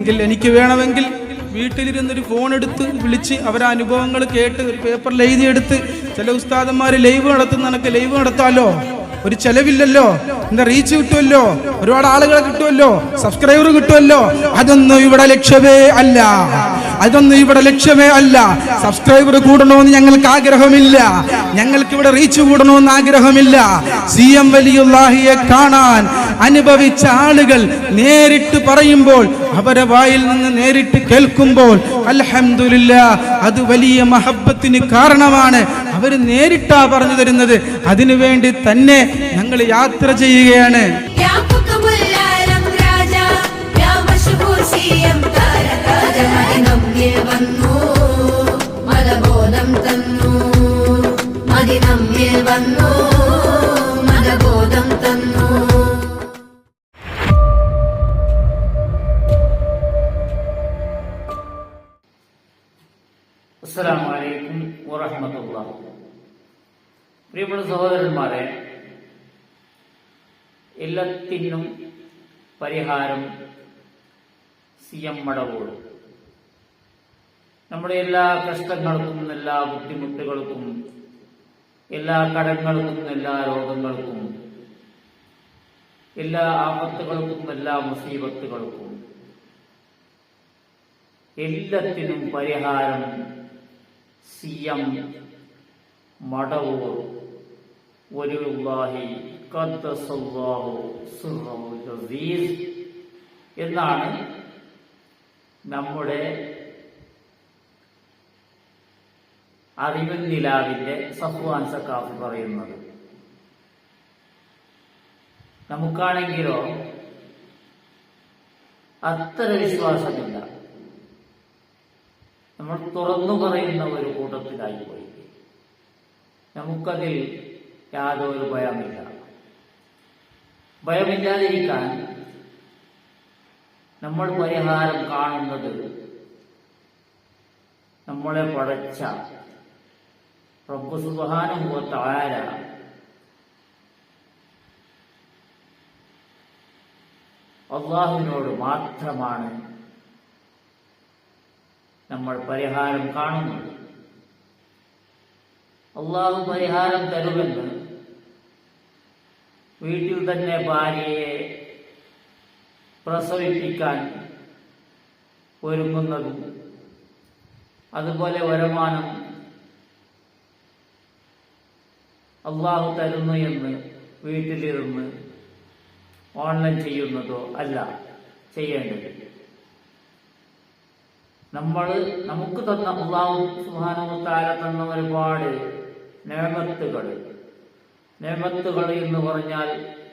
എങ്കിൽ എനിക്ക് വേണമെങ്കിൽ വീട്ടിലിരുന്നൊരു ഫോൺ എടുത്ത് വിളിച്ച് അവരെ അനുഭവങ്ങൾ കേട്ട് ഒരു പേപ്പറിൽ എഴുതിയെടുത്ത് ചില ഉസ്താദന്മാർ ലൈവ് നടത്തുന്ന കണക്ക് ലൈവ് നടത്താമല്ലോ ഒരു ചെലവില്ലല്ലോ? എന്താ റീച്ച് കിട്ടുമല്ലോ ഒരുപാട് ആളുകളെ കിട്ടുമല്ലോ സബ്സ്ക്രൈബർ കിട്ടുമല്ലോ അതൊന്നും ഇവിടെ ലക്ഷ്യമേ അല്ല. അതൊന്നും ഇവിടെ ലക്ഷ്യമേ അല്ല. സബ്സ്ക്രൈബർ കൂടണമെന്ന് ഞങ്ങൾക്ക് ആഗ്രഹമില്ല. ഞങ്ങൾക്ക് ഇവിടെ റീച്ച് കൂടണമെന്ന് ആഗ്രഹമില്ല. സി എം വലിയുല്ലാഹിയെ കാണാൻ അനുഭവിച്ച ആളുകൾ നേരിട്ട് പറയുമ്പോൾ അവരെ വായിൽ നിന്ന് നേരിട്ട് കേൾക്കുമ്പോൾ അലഹമില്ല അത് വലിയ മഹബത്തിന് കാരണമാണ്. അവർ നേരിട്ടാ പറഞ്ഞു തരുന്നത്. അതിനുവേണ്ടി തന്നെ ഞങ്ങൾ യാത്ര ചെയ്യുകയാണ്. വന്നു. മതബോധം തന്നു. പ്രിയപ്പെട്ട സഹോദരന്മാരെ എല്ലാത്തിനും പരിഹാരം സി എം മടവൂർ നമ്മുടെ എല്ലാ കഷ്ടങ്ങൾക്കും എല്ലാ ബുദ്ധിമുട്ടുകൾക്കും എല്ലാ കടങ്ങൾക്കും എല്ലാ രോഗങ്ങൾക്കും എല്ലാ ആപത്തുകൾക്കും എല്ലാ മുസീബത്തുകൾക്കും എല്ലാത്തിനും പരിഹാരം സി എം മടവൂർ. ഒരുല്ലാഹി ഖദ്ദസല്ലാഹു സിർറഹുൽ അസീസ്. എന്നാണ് നമ്മുടെ അറിവിൻ നിലാവിന്റെ സഫ്വാൻ സക്കാഫ് പറയുന്നത്. നമുക്കാണെങ്കിലോ അത്ര വിശ്വാസമില്ല. നമ്മൾ തുറന്നു പറയുന്ന ഒരു കൂട്ടത്തിലായി പോയി. നമുക്കതിൽ യാതൊരു ഭയമില്ല. ഭയമില്ലാതിരിക്കാൻ നമ്മൾ പരിഹാരം കാണുന്നത് നമ്മളെ പടച്ച റബ്ബ് സുബാനുഭവത്തായ അള്ളാഹുവിനോട് മാത്രമാണ് നമ്മൾ പരിഹാരം കാണുന്നത്. അള്ളാഹു പരിഹാരം തരുമെന്ന് വീട്ടിൽ തന്നെ ഭാര്യയെ പ്രസവിപ്പിക്കാൻ ഒരുങ്ങുന്നതും അതുപോലെ വരുമാനം അള്ളാഹു തരുന്നു എന്ന് വീട്ടിലിരുന്ന് ഓൺലൈൻ ചെയ്യുന്നതോ അല്ല ചെയ്യേണ്ടത് നമ്മൾ നമുക്ക് തന്ന അള്ളാഹു സുഹാനമുത്താര തന്ന ഒരുപാട് നേമത്തുകൾ നേമത്തുകൾ എന്ന് പറഞ്ഞാൽ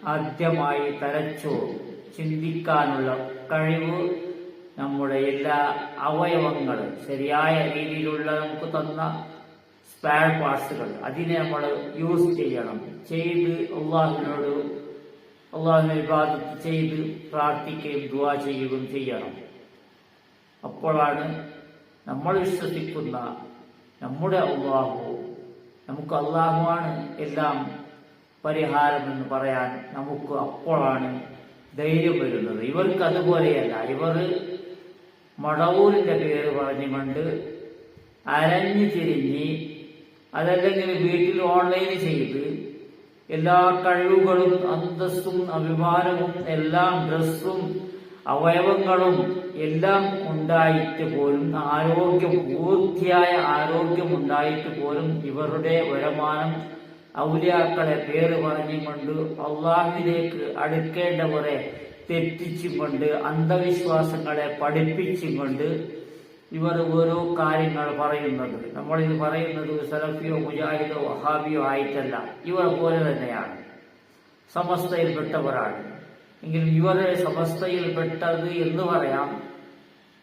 ആദ്യമായി തലച്ചോ ചിന്തിക്കാനുള്ള കഴിവ് നമ്മുടെ എല്ലാ അവയവങ്ങളും ശരിയായ രീതിയിലുള്ള നമുക്ക് തന്ന സ്പെയർ പാർട്സുകൾ അതിനെ നമ്മൾ യൂസ് ചെയ്യണം. ചെയ്ത് അള്ളാഹുവിനോട് അള്ളാഹുവിനെ വിവാദത്ത് ചെയ്ത് പ്രാർത്ഥിക്കുകയും ദുവാ ചെയ്യുകയും ചെയ്യണം. അപ്പോഴാണ് നമ്മൾ വിശ്വസിക്കുന്ന നമ്മുടെ അള്ളാഹു നമുക്ക് അള്ളാഹുവാണ് എല്ലാം പരിഹാരമെന്ന് പറയാൻ നമുക്ക് അപ്പോഴാണ് ധൈര്യം വരുന്നത്. ഇവർക്ക് അതുപോലെയല്ല. ഇവർ മടവൂരിന്റെ പേര് പറഞ്ഞുകൊണ്ട് അരഞ്ഞു തിരിഞ്ഞ് അതല്ലെങ്കിൽ വീട്ടിൽ ഓൺലൈൻ ചെയ്ത് എല്ലാ കഴിവുകളും അന്തസ്സും അഭിമാനവും എല്ലാം ഡ്രസ്സും അവയവങ്ങളും എല്ലാം ഉണ്ടായിട്ട് പോലും ആരോഗ്യം പൂർത്തിയായ ആരോഗ്യം ഉണ്ടായിട്ട് പോലും ഇവരുടെ വരുമാനം ഔലിയാക്കളെ പേര് പറഞ്ഞുകൊണ്ട് അള്ളാഹിലേക്ക് അടുക്കേണ്ടവരെ തെറ്റിച്ചും കൊണ്ട് അന്ധവിശ്വാസങ്ങളെ പഠിപ്പിച്ചും കൊണ്ട് ഇവർ ഓരോ കാര്യങ്ങൾ പറയുന്നത്. നമ്മളിത് പറയുന്നത് സലഫിയോ മുജാഹിദോ വഹാബിയോ ആയിട്ടല്ല. ഇവർ പോലെ തന്നെയാണ്. സമസ്തയിൽപ്പെട്ടവരാണ്. എങ്കിലും ഇവരെ സമസ്തയിൽപ്പെട്ടത് എന്ന് പറയാം.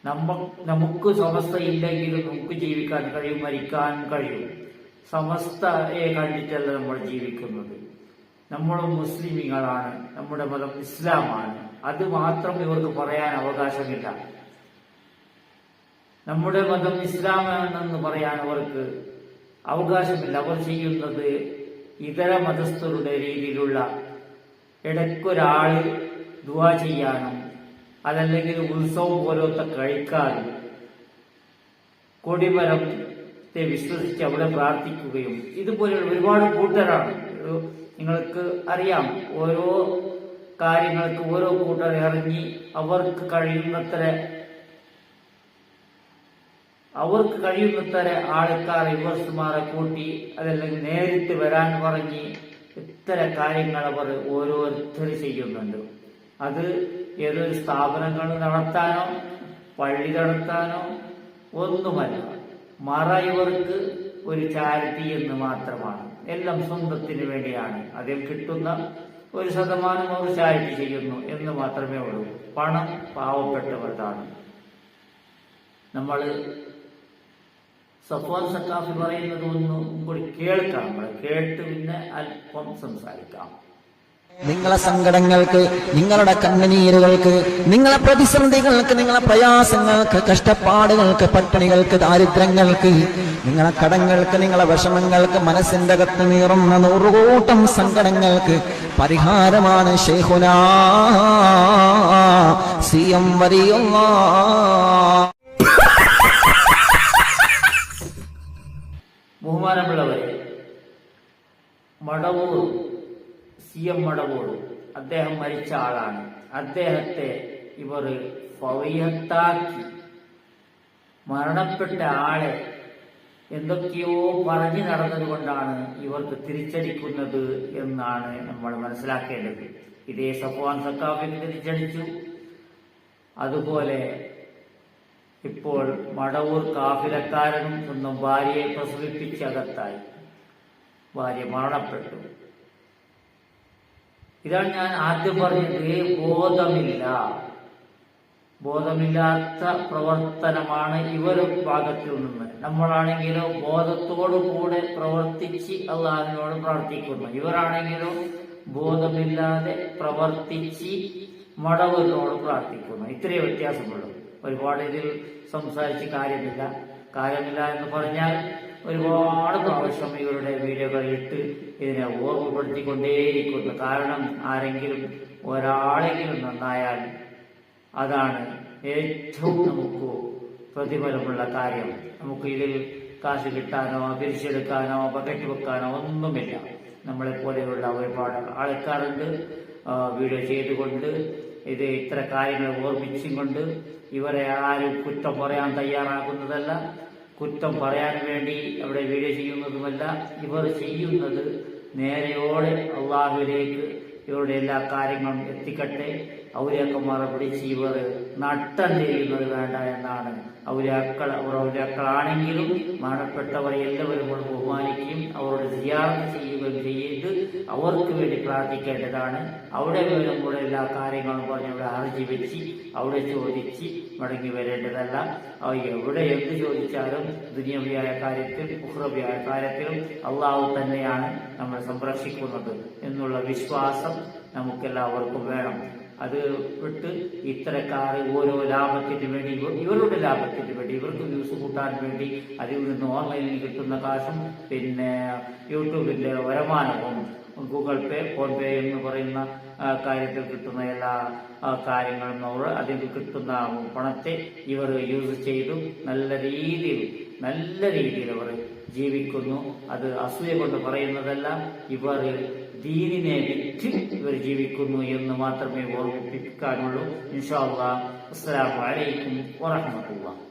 നമ്മ നമുക്ക് സമസ്തയില്ലെങ്കിലും നമുക്ക് ജീവിക്കാൻ കഴിയും മരിക്കാൻ കഴിയും. സമസ്തയെ കണ്ടിട്ടല്ല നമ്മൾ ജീവിക്കുന്നത്. നമ്മൾ മുസ്ലിമീങ്ങളാണ്. നമ്മുടെ മതം ഇസ്ലാമാണ്. അത് മാത്രം ഇവർക്ക് പറയാൻ അവകാശമില്ല. നമ്മുടെ മതം ഇസ്ലാമാണെന്ന് പറയാൻ അവർക്ക് അവകാശമില്ല. അവർ ചെയ്യുന്നത് ഇതര മതസ്ഥരുടെ രീതിയിലുള്ള ഇടയ്ക്കൊരാൾ ദുവാ ചെയ്യാനും അതല്ലെങ്കിൽ ഉത്സവം പോലത്തെ കഴിക്കാതെ കൊടിമരത്തെ വിശ്വസിച്ച് അവിടെ പ്രാർത്ഥിക്കുകയും ഇതുപോലെയുള്ള ഒരുപാട് കൂട്ടരാണ്. നിങ്ങൾക്ക് അറിയാം ഓരോ കാര്യങ്ങൾക്ക് ഓരോ കൂട്ടർ ഇറങ്ങി അവർക്ക് കഴിയുന്നത്ര അവർക്ക് കഴിയുന്നത്ര ആൾക്കാർ യുവർസുമാരെ കൂട്ടി അതല്ലെങ്കിൽ നേരിട്ട് വരാൻ പറഞ്ഞ് ഇത്തരം കാര്യങ്ങൾ അവർ ഓരോരുത്തർ ചെയ്യുന്നുണ്ട്. അത് ഏതൊരു സ്ഥാപനങ്ങൾ നടത്താനോ പള്ളി നടത്താനോ ഒന്നുമല്ല. മറ ഇവർക്ക് ഒരു ചാരിറ്റി എന്ന് മാത്രമാണ്. എല്ലാം സ്വന്തത്തിന് വേണ്ടിയാണ്. അതിൽ കിട്ടുന്ന ഒരു ശതമാനം അവർ ചാരിറ്റി ചെയ്യുന്നു എന്ന് മാത്രമേ ഉള്ളൂ. പണം പാവപ്പെട്ടവർത്താണ് നമ്മൾ സഫ്വാൻ സക്കാഫി പറയുന്നത് ഒന്നും കൂടി കേൾക്കാം. കേട്ട് പിന്നെ അല്പം സംസാരിക്കാം. നിങ്ങളെ സങ്കടങ്ങൾക്ക് നിങ്ങളുടെ കണ്ണുനീരുകൾക്ക് നിങ്ങളെ പ്രതിസന്ധികൾക്ക് നിങ്ങളെ പ്രയാസങ്ങൾക്ക് കഷ്ടപ്പാടുകൾക്ക് പട്ടിണികൾക്ക് ദാരിദ്ര്യങ്ങൾക്ക് നിങ്ങളെ കടങ്ങൾക്ക് നിങ്ങളെ വിഷമങ്ങൾക്ക് മനസ്സിന്റെ അകത്ത് നീറുന്ന നൂറുകൂട്ടം സങ്കടങ്ങൾക്ക് പരിഹാരമാണ് ഷെയ്ഖുന സി എം വരിയുള്ള മടവൂർ സി എം മടവൂർ അദ്ദേഹം മരിച്ച ആളാണ്. അദ്ദേഹത്തെ ഇവർ ഫവയത്താക്കി. മരണപ്പെട്ട ആളെ എന്തൊക്കെയോ പറഞ്ഞു നടന്നതുകൊണ്ടാണ് ഇവർക്ക് തിരിച്ചടിക്കുന്നത് എന്നാണ് നമ്മൾ മനസ്സിലാക്കേണ്ടത്. ഇതേ സഫ്വാൻ സക്കാഫിന് തിരിച്ചടിച്ചു. അതുപോലെ ഇപ്പോൾ മടവൂർ കാഫിലക്കാരനും സ്വന്തം ഭാര്യയെ പ്രസവിപ്പിച്ച് അകത്തായി. ഭാര്യ മരണപ്പെട്ടു. ഇതാണ് ഞാൻ ആദ്യം പറഞ്ഞത് ബോധമില്ല. ബോധമില്ലാത്ത പ്രവർത്തനമാണ് ഇവരുടെ ഭാഗത്തിൽ നിന്ന്. നമ്മളാണെങ്കിലോ ബോധത്തോടുകൂടെ പ്രവർത്തിച്ച് അള്ളാഹിനോട് പ്രാർത്ഥിക്കുന്നു. ഇവരാണെങ്കിലോ ബോധമില്ലാതെ പ്രവർത്തിച്ച് മടവൂരിനോട് പ്രാർത്ഥിക്കുന്നു. ഇത്രയേ വ്യത്യാസമുള്ളൂ ഒരുപാട് ഇതിൽ സംസാരിച്ച് കാര്യമില്ല. കാര്യമില്ല എന്ന് പറഞ്ഞാൽ ഒരുപാട് ഇവരുടെ വീഡിയോകൾ ഇട്ട് ഇതിനെ ഓർമ്മപ്പെടുത്തിക്കൊണ്ടേയിരിക്കുന്നു കാരണം ആരെങ്കിലും ഒരാളെങ്കിലും നന്നായാൽ അതാണ് ഏറ്റവും നമുക്ക് പ്രതിഫലമുള്ള കാര്യം. നമുക്ക് ഇതിൽ കാശ് കിട്ടാനോ പിരിച്ചെടുക്കാനോ ബക്കറ്റ് വെക്കാനോ ഒന്നുമില്ല. നമ്മളെ പോലെയുള്ള ഒരുപാട് ആൾക്കാരുണ്ട്. വീഡിയോ ചെയ്തുകൊണ്ട് ഇത് ഇത്ര കാര്യങ്ങൾ ഓർമ്മിച്ചും കൊണ്ട് ഇവരെ ആരും കുറ്റം പറയാൻ തയ്യാറാക്കുന്നതല്ല കുറ്റം പറയാൻ വേണ്ടി അവിടെ വീഡിയോ ചെയ്യുന്നതുമല്ല ഇവർ ചെയ്യുന്നത് നേരെയോടെ അള്ളാഹുവിലേക്ക് ഇവരുടെ എല്ലാ കാര്യങ്ങളും എത്തിക്കട്ടെ. ഔലിയാക്കന്മാരെ പിടിച്ച് ഇവർ നട്ടം ചെയ്യുന്നത് വേണ്ട എന്നാണ്. ഔലിയാക്കൾ അവർ ഔലിയാക്കളാണെങ്കിലും മരണപ്പെട്ടവരെ എല്ലാവരും ബഹുമാനിക്കുകയും അവരോട് സിയാർത്ത് ചെയ്യുകയും ചെയ്ത് അവർക്ക് വേണ്ടി പ്രാർത്ഥിക്കേണ്ടതാണ്. അവിടെ വരുമ്പോൾ എല്ലാ കാര്യങ്ങളും പറഞ്ഞ് അവിടെ ഹർജി വെച്ച് അവിടെ ചോദിച്ച് മടങ്ങി വരേണ്ടതല്ല. എവിടെ എന്ത് ചോദിച്ചാലും ദുനിയവിയായ കാര്യത്തിൽ ഉഹ്രവിയായ കാര്യത്തിലും അള്ളാഹു തന്നെയാണ് നമ്മൾ സംരക്ഷിക്കുന്നത് എന്നുള്ള വിശ്വാസം നമുക്കെല്ലാവർക്കും വേണം. അത് വിട്ട് ഇത്തരക്കാർ ഓരോ ലാഭത്തിന് വേണ്ടി ഇവരുടെ ലാഭത്തിന് വേണ്ടി ഇവർക്ക് വ്യൂസ് കൂട്ടാൻ വേണ്ടി അതിൽ നിന്ന് ഓൺലൈനിൽ കിട്ടുന്ന കാശും പിന്നെ യൂട്യൂബിന്റെ വരുമാനവും ഗൂഗിൾ പേ ഫോൺ പേ എന്ന് പറയുന്ന കാര്യത്തിൽ കിട്ടുന്ന എല്ലാ കാര്യങ്ങളും അവർ അതിൽ കിട്ടുന്ന പണത്തെ ഇവർ യൂസ് ചെയ്തു. നല്ല രീതിയിൽ നല്ല രീതിയിൽ അവർ ജീവിക്കുന്നു. അത് അസൂയ കൊണ്ട് പറയുന്നതല്ല ഇവർ ദീനിനെ വിറ്റ് ഇവർ ജീവിക്കുന്നു എന്ന് മാത്രമേ ഓർമ്മിപ്പിക്കാനുള്ളൂ. ഇൻഷാ അസ്സലാമു അലൈക്കും വറഹ്മത്തുള്ളാഹി.